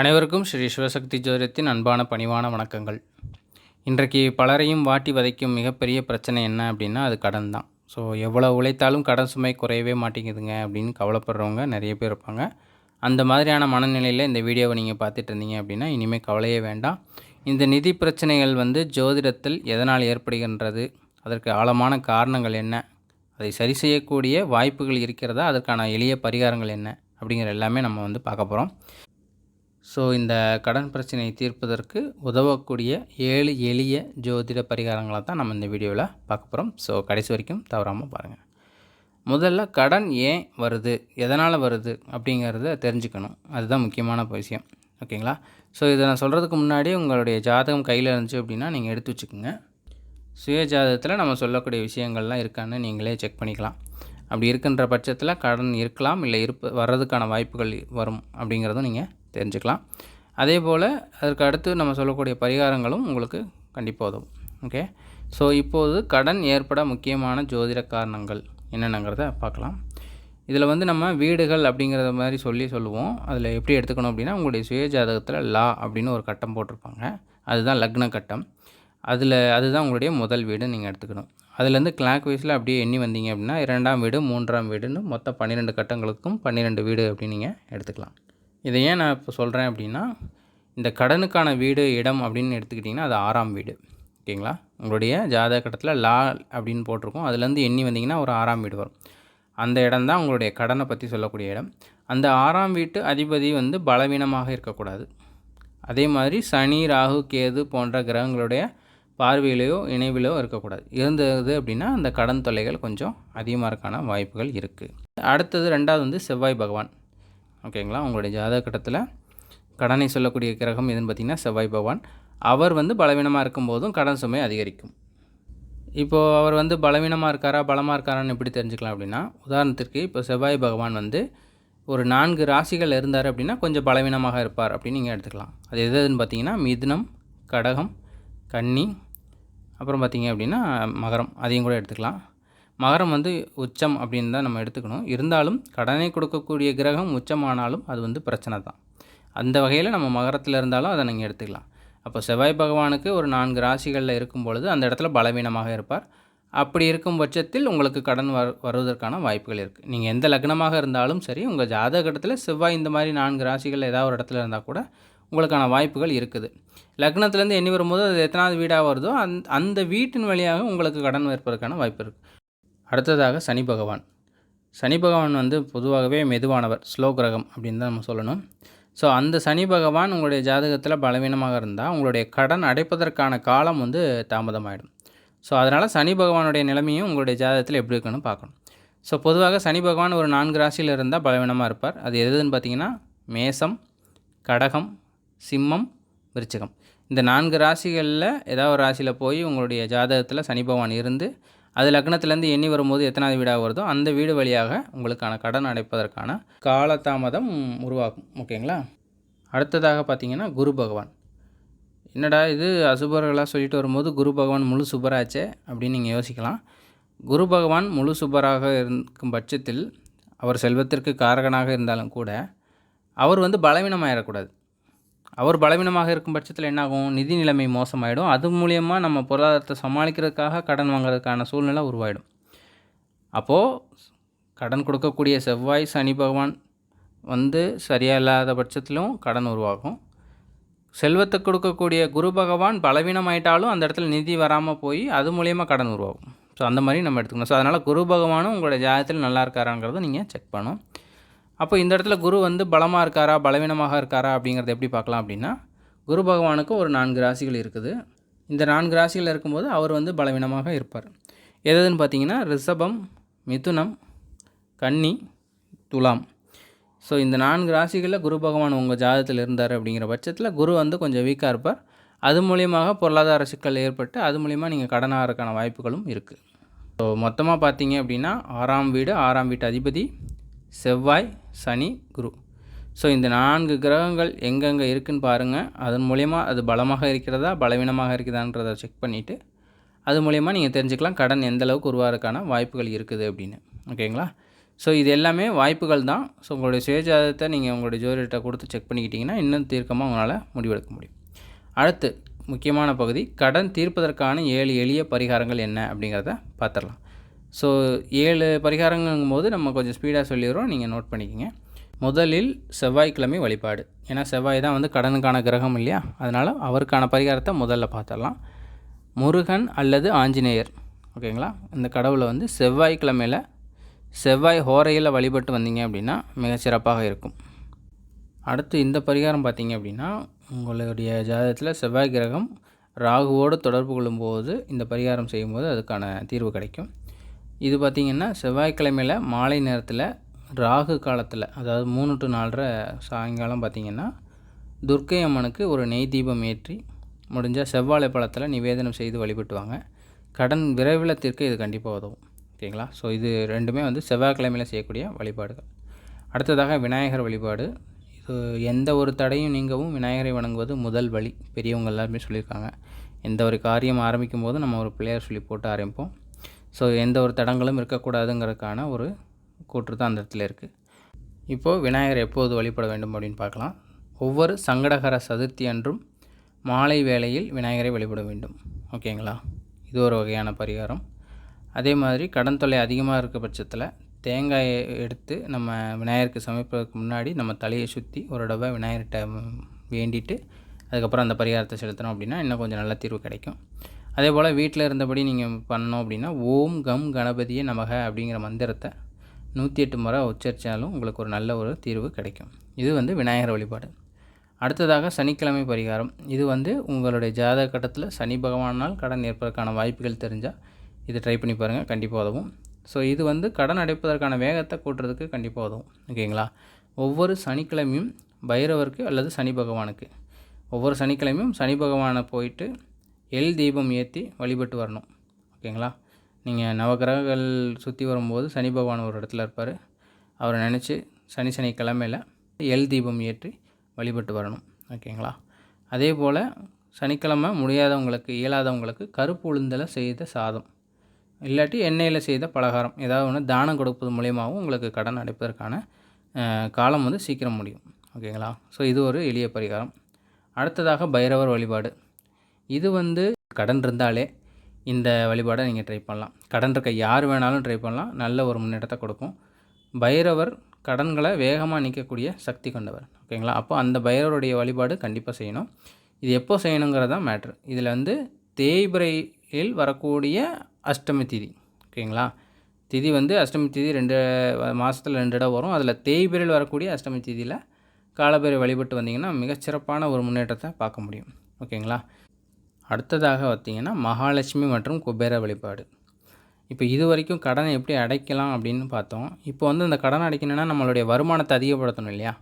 அனைவருக்கும் ஸ்ரீ சிவசக்தி ஜோதிடத்தின் அன்பான பணிவான வணக்கங்கள். இன்றைக்கு பலரையும் வாட்டி வதைக்கும் மிகப்பெரிய பிரச்சனை என்ன அப்படின்னா அது கடன் தான். ஸோ எவ்வளோ உழைத்தாலும் கடன் சுமை குறையவே மாட்டேங்குதுங்க அப்படின்னு கவலைப்படுறவங்க நிறைய பேர் இருப்பாங்க. அந்த மாதிரியான மனநிலையில் இந்த வீடியோவை நீங்கள் பார்த்துட்டு இருந்தீங்க அப்படின்னா இனிமேல் கவலையே வேண்டாம். இந்த நிதி பிரச்சனைகள் வந்து ஜோதிடத்தில் எதனால் ஏற்படுகின்றது? அதற்கு ஆழமான காரணங்கள் என்ன? அதை சரி செய்யக்கூடிய வாய்ப்புகள் இருக்கிறதா? அதற்கான எளிய பரிகாரங்கள் என்ன? அப்படிங்கிற எல்லாமே நம்ம வந்து பார்க்க போகிறோம் ஸோ இந்த கடன் பிரச்சனையை தீர்ப்பதற்கு உதவக்கூடிய ஏழு எளிய ஜோதிட பரிகாரங்களை தான் நம்ம இந்த வீடியோவில் பார்க்க போகிறோம். ஸோ கடைசி வரைக்கும் தவறாமல் பாருங்கள் முதல்ல கடன் ஏன் வருது? எதனால் வருது? அப்படிங்கிறத தெரிஞ்சுக்கணும். அதுதான் முக்கியமான விஷயம். ஓகேங்களா? ஸோ இதை நான் சொல்கிறதுக்கு முன்னாடி உங்களுடைய ஜாதகம் கையில் இருந்துச்சு அப்படின்னா நீங்கள் எடுத்து வச்சுக்கோங்க. சுய ஜாதகத்தில் நம்ம சொல்லக்கூடிய விஷயங்கள்லாம் இருக்கான்னு நீங்களே செக் பண்ணிக்கலாம். அப்படி இருக்கின்ற பட்சத்தில் கடன் இருக்கலாம் இல்லை இருப்பு வர்றதுக்கான வாய்ப்புகள் வரும் அப்படிங்கிறதும் நீங்கள் தெரிஞ்சுக்கலாம். அதே போல் அதற்கு அடுத்து நம்ம சொல்லக்கூடிய பரிகாரங்களும் உங்களுக்கு கண்டிப்பாக உதவும். ஓகே ஸோ இப்போது கடன் ஏற்பட முக்கியமான ஜோதிட காரணங்கள் என்னென்னங்கிறத பார்க்கலாம். இதில் வந்து நம்ம வீடுகள் அப்படிங்கிறத மாதிரி சொல்லி சொல்லுவோம். அதில் எப்படி எடுத்துக்கணும் அப்படின்னா உங்களுடைய சுய ஜாதகத்தில் லா அப்படின்னு ஒரு கட்டம் போட்டிருப்பாங்க. அதுதான் லக்ன கட்டம். அதில் அதுதான் உங்களுடைய முதல் வீடு நீங்கள் எடுத்துக்கணும். அதுலேருந்து கிளாக் வைஸில் அப்படியே எண்ணி வந்தீங்க அப்படின்னா இரண்டாம் வீடு மூன்றாம் வீடுன்னு மொத்தம் பன்னிரெண்டு கட்டங்களுக்கும் பன்னிரெண்டு வீடு அப்படின்னு நீங்கள் எடுத்துக்கலாம். இதை ஏன் நான் இப்போ சொல்கிறேன் அப்படின்னா இந்த கடனுக்கான வீடு இடம் அப்படின்னு எடுத்துக்கிட்டிங்கன்னா அது ஆறாம் வீடு. ஓகேங்களா? உங்களுடைய ஜாதக கட்டத்தில் லா அப்படின்னு போட்டிருக்கோம். அதுலேருந்து எண்ணி வந்தீங்கன்னா ஒரு ஆறாம் வீடு வரும். அந்த இடம் தான் உங்களுடைய கடனை பற்றி சொல்லக்கூடிய இடம். அந்த ஆறாம் வீட்டு அதிபதி வந்து பலவீனமாக இருக்கக்கூடாது. அதே மாதிரி சனி ராகு கேது போன்ற கிரகங்களுடைய பார்வையிலையோ இணைவிலோ இருக்கக்கூடாது. இருந்தது அப்படின்னா அந்த கடன் தொல்லைகள் கொஞ்சம் அதிகமாக இருக்கான வாய்ப்புகள் இருக்குது அடுத்தது ரெண்டாவது வந்து செவ்வாய் பகவான். ஓகேங்களா? உங்களுடைய ஜாதக கட்டத்தில் கடனை சொல்லக்கூடிய கிரகம் எதுன்னு பார்த்திங்கன்னா செவ்வாய் பகவான். அவர் வந்து பலவீனமாக இருக்கும்போதும் கடன் சுமை அதிகரிக்கும். இப்போது அவர் வந்து பலவீனமாக இருக்காரா பலமாக இருக்காரான்னு எப்படி தெரிஞ்சுக்கலாம் அப்படின்னா உதாரணத்திற்கு இப்போ செவ்வாய் பகவான் வந்து ஒரு நான்கு ராசிகள் இருந்தார் அப்படின்னா கொஞ்சம் பலவீனமாக இருப்பார் அப்படின்னு நீங்கள் எடுத்துக்கலாம். அது எதுன்னு பார்த்தீங்கன்னா மிதுனம் கடகம் கன்னி அப்புறம் பார்த்தீங்க அப்படின்னா மகரம் அதையும் கூட எடுத்துக்கலாம். மகரம் வந்து உச்சம் அப்படின்னு தான் நம்ம எடுத்துக்கணும். இருந்தாலும் கடனை கொடுக்கக்கூடிய கிரகம் உச்சமானாலும் அது வந்து பிரச்சனை தான். அந்த வகையில் நம்ம மகரத்தில் இருந்தாலும் அதை நீங்கள் எடுத்துக்கலாம். அப்போ செவ்வாய் பகவானுக்கு ஒரு நான்கு ராசிகளில் இருக்கும் பொழுது அந்த இடத்துல பலவீனமாக இருப்பார். அப்படி இருக்கும் பட்சத்தில் உங்களுக்கு கடன் வர வருவதற்கான வாய்ப்புகள் இருக்குது நீங்கள் எந்த லக்னமாக இருந்தாலும் சரி உங்கள் ஜாதகத்தில் செவ்வாய் இந்த மாதிரி நான்கு ராசிகள் ஏதாவது ஒரு இடத்துல இருந்தால் கூட உங்களுக்கான வாய்ப்புகள் இருக்குது. லக்னத்துலேருந்து எண்ணி வரும்போது அது எத்தனாவது வீடாக வருதோ அந் அந்த வீட்டின் வழியாக உங்களுக்கு கடன் வைப்பதற்கான வாய்ப்பு இருக்குது அடுத்ததாக சனி பகவான். சனி பகவான் வந்து பொதுவாகவே மெதுவானவர் ஸ்லோ கிரகம் அப்படின்னு தான் நம்ம சொல்லணும். ஸோ அந்த சனி பகவான் உங்களுடைய ஜாதகத்தில் பலவீனமாக இருந்தால் உங்களுடைய கடன் அடைப்பதற்கான காலம் வந்து தாமதமாயிடும். ஸோ அதனால் சனி பகவானுடைய நிலைமையும் உங்களுடைய ஜாதகத்தில் எப்படி இருக்குன்னு பார்க்கணும். ஸோ பொதுவாக சனி பகவான் ஒரு நான்கு ராசியில் இருந்தால் பலவீனமாக இருப்பார். அது எதுன்னு பார்த்தீங்கன்னா மேசம் கடகம் சிம்மம் விருச்சிகம். இந்த நான்கு ராசிகளில் ஏதாவது ஒரு ராசியில் போய் உங்களுடைய ஜாதகத்தில் சனி பகவான் இருந்து அது லக்னத்துலேருந்து எண்ணி வரும்போது எத்தனாவது வீடாக வருதோ அந்த வீடு வழியாக உங்களுக்கான கடன் அடைப்பதற்கான காலதாமதம் உருவாகும் ஓகேங்களா? அடுத்ததாக பார்த்தீங்கன்னா குரு பகவான். என்னடா இது அசுபர்களாக சொல்லிட்டு வரும்போது குரு பகவான் முழு சுபராச்சே அப்படின்னு நீங்கள் யோசிக்கலாம். குரு பகவான் முழு சுபராக இருக்கும் பட்சத்தில் அவர் செல்வத்திற்கு காரகனாக இருந்தாலும் கூட அவர் வந்து பலவீனமாயிடக்கூடாது அவர் பலவீனமாக இருக்கும் பட்சத்தில் என்னாகும்? நிதி நிலைமை மோசமாயிடும். அது மூலியமாக நம்ம பொருளாதாரத்தை சமாளிக்கிறதுக்காக கடன் வாங்குறதுக்கான சூழ்நிலை உருவாயிடும். அப்போது கடன் கொடுக்கக்கூடிய செவ்வாய் சனி பகவான் வந்து சரியாக இல்லாத பட்சத்திலும் கடன் உருவாகும். செல்வத்தை கொடுக்கக்கூடிய குரு பகவான் பலவீனமாயிட்டாலும் அந்த இடத்துல நிதி வராமல் போய் அது மூலியமாக கடன் உருவாகும். ஸோ அந்த மாதிரி நம்ம எடுத்துக்கணும். ஸோ அதனால் குரு பகவானும் உங்களோட ஜாதகத்தில் நல்லா இருக்காராங்கிறத நீங்கள் செக் பண்ணணும். அப்போ இந்த இடத்துல குரு வந்து பலமாக இருக்காரா பலவீனமாக இருக்காரா அப்படிங்கிறத எப்படி பார்க்கலாம் அப்படின்னா குரு பகவானுக்கு ஒரு நான்கு ராசிகள் இருக்குது. இந்த நான்கு ராசிகள் இருக்கும்போது அவர் வந்து பலவீனமாக இருப்பார். எதுன்னு பார்த்தீங்கன்னா ரிஷபம் மிதுனம் கன்னி துலாம். ஸோ இந்த நான்கு ராசிகளில் குரு பகவான் உங்கள் ஜாதகத்தில் இருந்தார் அப்படிங்கிற பட்சத்தில் குரு வந்து கொஞ்சம் வீக்காக இருப்பார். அது மூலியமாக பொருளாதார சிக்கல் ஏற்பட்டு அது மூலிமா நீங்கள் கடனாகிறதுக்கான வாய்ப்புகளும் இருக்குது ஸோ மொத்தமாக பார்த்தீங்க அப்படின்னா ஆறாம் வீடு ஆறாம் வீட்டு அதிபதி செவ்வாய் சனி குரு. ஸோ இந்த நான்கு கிரகங்கள் எங்கெங்கே இருக்குதுன்னு பாருங்கள் அதன் மூலயமா அது பலமாக இருக்கிறதா பலவீனமாக இருக்குதான்றதை செக் பண்ணிவிட்டு அது மூலயமா நீங்கள் தெரிஞ்சுக்கலாம் கடன் எந்த அளவுக்கு உருவாகிறதுக்கான வாய்ப்புகள் இருக்குது அப்படின்னு. ஓகேங்களா ஸோ இது எல்லாமே வாய்ப்புகள் தான். ஸோ உங்களுடைய சுயஜாதத்தை நீங்கள் உங்களுடைய ஜோதிடத்தை கொடுத்து செக் பண்ணிக்கிட்டிங்கன்னா இன்னும் தீர்க்கமாக உங்களால் முடிவெடுக்க முடியும். அடுத்து முக்கியமான பகுதி கடன் தீர்ப்பதற்கான ஏழு எளிய பரிகாரங்கள் என்ன அப்படிங்கிறத பார்த்துடலாம். ஸோ ஏழு பரிகாரங்கும் போது நம்ம கொஞ்சம் ஸ்பீடாக சொல்லிடுறோம். நீங்கள் நோட் பண்ணிக்கோங்க. முதலில் செவ்வாய்க்கிழமை வழிபாடு. ஏன்னா செவ்வாய் தான் வந்து கடனுக்கான கிரகம் இல்லையா? அதனால் அவருக்கான பரிகாரத்தை முதல்ல பார்த்துடலாம். முருகன் அல்லது ஆஞ்சநேயர். ஓகேங்களா? இந்த கடவுளை வந்து செவ்வாய்க்கிழமையில் செவ்வாய் ஹோரையில் வழிபட்டு வந்தீங்க அப்படின்னா மிகச்சிறப்பாக இருக்கும். அடுத்து இந்த பரிகாரம் பார்த்தீங்க அப்படின்னா உங்களுடைய ஜாதகத்தில் செவ்வாய் கிரகம் ராகுவோடு தொடர்பு கொள்ளும்போது இந்த பரிகாரம் செய்யும்போது அதுக்கான தீர்வு கிடைக்கும். இது பார்த்திங்கன்னா செவ்வாய்க்கிழமையில் மாலை நேரத்தில் ராகு காலத்தில் அதாவது மூணு டு நாலரை சாயங்காலம் பார்த்திங்கன்னா துர்க்கை அம்மனுக்கு ஒரு நெய் தீபம் ஏற்றி முடிஞ்சால் செவ்வாழை பழத்தில் நிவேதனம் செய்து வழிபட்டுவாங்க. கடன் விரைவில் தீர்க்க இது கண்டிப்பாக உதவும். ஓகேங்களா? ஸோ இது ரெண்டுமே வந்து செவ்வாய்க்கிழமையில் செய்யக்கூடிய வழிபாடுகள். அடுத்ததாக விநாயகர் வழிபாடு. இது எந்த ஒரு தடையும் நீங்கவும் விநாயகரை வணங்குவது முதல் வழி. பெரியவங்க எல்லாருமே சொல்லியிருக்காங்க. எந்த ஒரு காரியம் ஆரம்பிக்கும் போது நம்ம ஒரு பிள்ளையார் சொல்லி போட்டு ஆரம்பிப்போம். ஸோ எந்த ஒரு தடங்களும் இருக்கக்கூடாதுங்கிறதுக்கான ஒரு கூற்று தான் அந்த இடத்துல இருக்குது இப்போது விநாயகர் எப்போது வழிபட வேண்டும் அப்படின்னு பார்க்கலாம். ஒவ்வொரு சங்கடகர சதுர்த்தி அன்றும் மாலை வேளையில் விநாயகரை வழிபட வேண்டும். ஓகேங்களா? இது ஒரு வகையான பரிகாரம். அதே மாதிரி கடன் தொல்லை அதிகமாக இருக்க பட்சத்தில் தேங்காயை எடுத்து நம்ம விநாயகருக்கு சமைப்பதற்கு முன்னாடி நம்ம தலையை சுற்றி ஒரு தடவை விநாயகர்கிட்ட வேண்டிட்டு அதுக்கப்புறம் அந்த பரிகாரத்தை செலுத்தினோம் அப்படின்னா இன்னும் கொஞ்சம் நல்ல தீர்வு கிடைக்கும். அதே போல் வீட்டில் இருந்தபடி நீங்கள் பண்ணோம் அப்படின்னா ஓம் கம் கணபதியே நமக அப்படிங்கிற மந்திரத்தை நூற்றி எட்டு முறை உச்சரித்தாலும் உங்களுக்கு ஒரு நல்ல ஒரு தீர்வு கிடைக்கும். இது வந்து விநாயகர் வழிபாடு. அடுத்ததாக சனிக்கிழமை பரிகாரம். இது வந்து உங்களுடைய ஜாதக கட்டத்தில் சனி பகவானால் கடன் ஏற்பதற்கான வாய்ப்புகள் தெரிஞ்சால் இது ட்ரை பண்ணி பாருங்கள் கண்டிப்பாக உதவும். ஸோ இது வந்து கடன் அடைப்பதற்கான வேகத்தை கூட்டுறதுக்கு கண்டிப்பாக உதவும். ஓகேங்களா? ஒவ்வொரு சனிக்கிழமையும் பைரவருக்கு அல்லது சனி பகவானுக்கு. ஒவ்வொரு சனிக்கிழமையும் சனி பகவானை போயிட்டு எல் தீபம் ஏற்றி வழிபட்டு வரணும். ஓகேங்களா? நீங்கள் நவகிரகங்கள் சுற்றி வரும்போது சனி பகவான் ஒரு இடத்துல இருப்பார். அவரை நினச்சி சனி சனி கிழமையில் எல் தீபம் ஏற்றி வழிபட்டு வரணும். ஓகேங்களா? அதே போல் சனிக்கிழமை முடியாதவங்களுக்கு இயலாதவங்களுக்கு கருப்பு உளுந்தில் செய்த சாதம். இல்லாட்டி எண்ணெயில் செய்த பலகாரம். ஏதாவது ஒன்று தானம் கொடுப்பது மூலியமாகவும் உங்களுக்கு கடன் அடைப்பதற்கான காலம் வந்து சீக்கிரம் முடியும். ஓகேங்களா? ஸோ இது ஒரு எளிய பரிகாரம். அடுத்ததாக பைரவர் வழிபாடு. இது வந்து கடன் இருந்தாலே இந்த வழிபாடை நீங்கள் ட்ரை பண்ணலாம். கடன் இருக்க யார் வேணாலும் ட்ரை பண்ணலாம். நல்ல ஒரு முன்னேற்றத்தை கொடுக்கும். பைரவர் கடன்களை வேகமாக நிற்கக்கூடிய சக்தி கொண்டவர். ஓகேங்களா? அப்போ அந்த பைரவருடைய வழிபாடு கண்டிப்பாக செய்யணும். இது எப்போ செய்யணுங்கிறது தான் மேட்ரு இதில் வந்து தேய்பிரையில் வரக்கூடிய அஷ்டமி திதி. ஓகேங்களா? திதி வந்து அஷ்டமி திதி ரெண்டு மாதத்தில் ரெண்டு இடம் வரும். அதில் தேய்பிரையில் வரக்கூடிய அஷ்டமி திதியில் காலபேரை வழிபட்டு வந்தீங்கன்னா மிகச்சிறப்பான ஒரு முன்னேற்றத்தை பார்க்க முடியும். ஓகேங்களா? அடுத்ததாக பார்த்திங்கன்னா மகாலட்சுமி மற்றும் குபேர வழிபாடு. இப்போ இது வரைக்கும் கடனை எப்படி அடைக்கலாம் அப்படின்னு பார்த்தோம். இப்போ வந்து இந்த கடன் அடைக்கணும்னா நம்மளுடைய வருமானத்தை அதிகப்படுத்தணும் இல்லையா?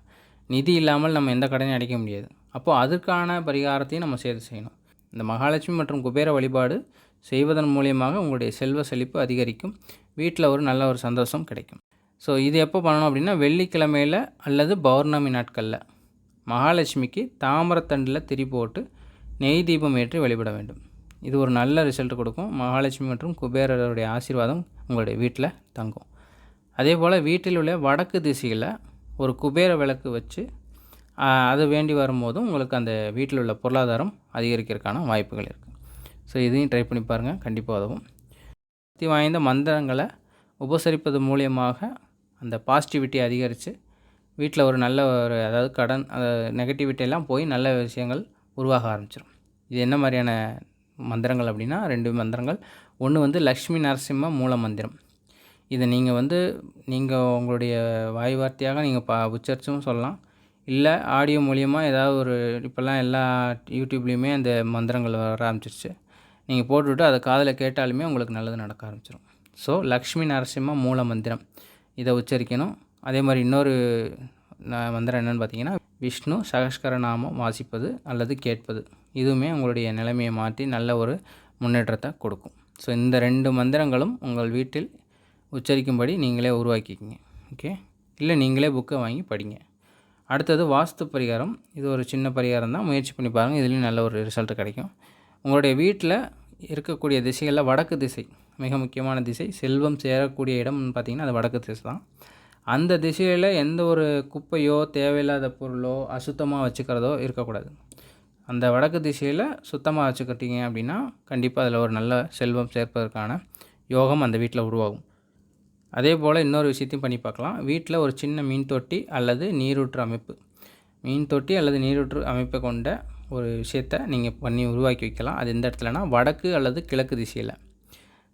நிதி இல்லாமல் நம்ம எந்த கடனையும் அடைக்க முடியாது. அப்போது அதற்கான பரிகாரத்தையும் நம்ம சேர்த்து செய்யணும். இந்த மகாலட்சுமி மற்றும் குபேர வழிபாடு செய்வதன் மூலியமாக உங்களுடைய செல்வ செழிப்பு அதிகரிக்கும். வீட்டில் ஒரு நல்ல ஒரு சந்தோஷம் கிடைக்கும். ஸோ இது எப்போ பண்ணணும் அப்படின்னா வெள்ளிக்கிழமையில் அல்லது பௌர்ணமி நாட்களில். மகாலட்சுமிக்கு தாமரத்தண்டில் திரி போட்டு நெய் தீபம் ஏற்றி வழிபட வேண்டும். இது ஒரு நல்ல ரிசல்ட் கொடுக்கும். மகாலட்சுமி மற்றும் குபேரருடைய ஆசீர்வாதம் உங்களுடைய வீட்டில் தங்கும். அதே போல் வீட்டில் உள்ள வடக்கு திசையில் ஒரு குபேர விளக்கு வச்சு அது வேண்டி வரும்போதும் உங்களுக்கு அந்த வீட்டில் உள்ள பொருளாதாரம் அதிகரிக்கிறதுக்கான வாய்ப்புகள் இருக்குது ஸோ இதையும் ட்ரை பண்ணி பாருங்கள் கண்டிப்பாக உதவும். சக்தி வாய்ந்த மந்திரங்களை உபசரிப்பது மூலியமாக அந்த பாசிட்டிவிட்டி அதிகரித்து வீட்டில் ஒரு நல்ல ஒரு அதாவது கடன் நெகட்டிவிட்டியெல்லாம் போய் நல்ல விஷயங்கள் உருவாக ஆரம்பிச்சிடும் இது என்ன மாதிரியான மந்திரங்கள் அப்படின்னா ரெண்டு மந்திரங்கள். ஒன்று வந்து லக்ஷ்மி நரசிம்ம மூல மந்திரம். இதை நீங்கள் வந்து நீங்கள் உங்களுடைய வாய் வார்த்தையாக நீங்கள் பா உச்சரிச்சும் சொல்லலாம். இல்லை ஆடியோ மூலியமாக ஏதாவது ஒரு இப்போல்லாம் எல்லா யூடியூப்லேயுமே அந்த மந்திரங்கள் வர ஆரம்பிச்சிருச்சு. நீங்கள் போட்டுவிட்டு அதை காதில் கேட்டாலுமே உங்களுக்கு நல்லது நடக்க ஆரம்பிச்சிடும் ஸோ லக்ஷ்மி நரசிம்ம மூல மந்திரம். இதை உச்சரிக்கணும். அதே மாதிரி இன்னொரு மந்திரம் என்னென்னு பார்த்தீங்கன்னா விஷ்ணு சகஸ்கர நாமம் வாசிப்பது அல்லது கேட்பது. இதுவுமே உங்களுடைய நிலைமையை மாற்றி நல்ல ஒரு முன்னேற்றத்தை கொடுக்கும். ஸோ இந்த ரெண்டு மந்திரங்களும் உங்கள் வீட்டில் உச்சரிக்கும்படி நீங்களே உருவாக்கிக்கிங்க. ஓகே இல்லை நீங்களே புக்கை வாங்கி படிங்க. அடுத்தது வாஸ்து பரிகாரம். இது ஒரு சின்ன பரிகாரம் தான். முயற்சி பண்ணி பாருங்கள் இதுலேயும் நல்ல ஒரு ரிசல்ட் கிடைக்கும். உங்களுடைய வீட்டில் இருக்கக்கூடிய திசைகளில் வடக்கு திசை மிக முக்கியமான திசை செல்வம் சேரக்கூடிய இடம்னு பார்த்திங்கன்னா அது வடக்கு திசை தான். அந்த திசையில் எந்த ஒரு குப்பையோ தேவையில்லாத பொருளோ அசுத்தமாக வச்சுக்கிறதோ இருக்கக்கூடாது. அந்த வடக்கு திசையில் சுத்தமாக வச்சுக்கிட்டீங்க அப்படின்னா கண்டிப்பாக அதில் ஒரு நல்ல செல்வம் சேர்ப்பதற்கான யோகம் அந்த வீட்டில் உருவாகும். அதே போல் இன்னொரு விஷயத்தையும் பண்ணி பார்க்கலாம். வீட்டில் ஒரு சின்ன மீன் தொட்டி அல்லது நீரூற்று அமைப்பு. மீன் தொட்டி அல்லது நீரூற்று அமைப்பை கொண்ட ஒரு விஷயத்தை நீங்கள் பண்ணி உருவாக்கி வைக்கலாம். அது எந்த இடத்துலனா வடக்கு அல்லது கிழக்கு திசையில்.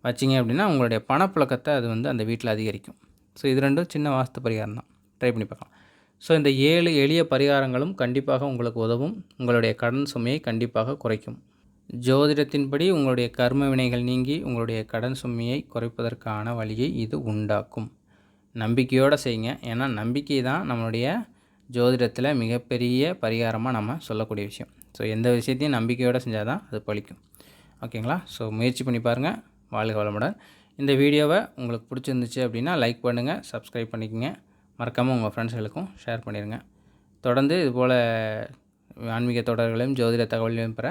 வச்சிங்க அப்படின்னா உங்களுடைய பணப்புழக்கத்தை அது வந்து அந்த வீட்டில் அதிகரிக்கும். ஸோ இது ரெண்டும் சின்ன வாஸ்து பரிகாரம் தான். ட்ரை பண்ணி பார்க்கலாம். ஸோ இந்த ஏழு எளிய பரிகாரங்களும் கண்டிப்பாக உங்களுக்கு உதவும். உங்களுடைய கடன் சுமையை கண்டிப்பாக குறைக்கும். ஜோதிடத்தின்படி உங்களுடைய கர்ம வினைகள் நீங்கி உங்களுடைய கடன் சுமையை குறைப்பதற்கான வழியை இது உண்டாக்கும். நம்பிக்கையோடு செய்யுங்க. ஏன்னா நம்பிக்கை தான் நம்மளுடைய ஜோதிடத்தில் மிகப்பெரிய பரிகாரமாக நம்ம சொல்லக்கூடிய விஷயம். ஸோ எந்த விஷயத்தையும் நம்பிக்கையோடு செஞ்சால் தான் அது பழிக்கும். ஓகேங்களா ஸோ முயற்சி பண்ணி பாருங்கள் வாழ்க வளமுடன். இந்த வீடியோவை உங்களுக்கு பிடிச்சிருந்துச்சு அப்படின்னா லைக் பண்ணுங்கள் சப்ஸ்கிரைப் பண்ணிக்கோங்க. மறக்காமல் உங்கள் ஃப்ரெண்ட்ஸ்களுக்கும் ஷேர் பண்ணிடுங்க தொடர்ந்து இதுபோல் ஆன்மீக தொடர்களையும் ஜோதிட தகவலையும் பெற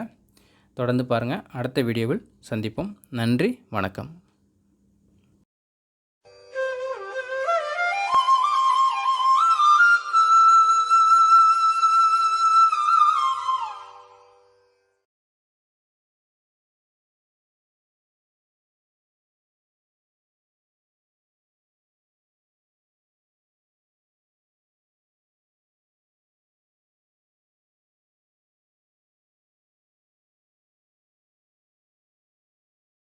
தொடர்ந்து பாருங்கள் அடுத்த வீடியோவில் சந்திப்போம். நன்றி வணக்கம்.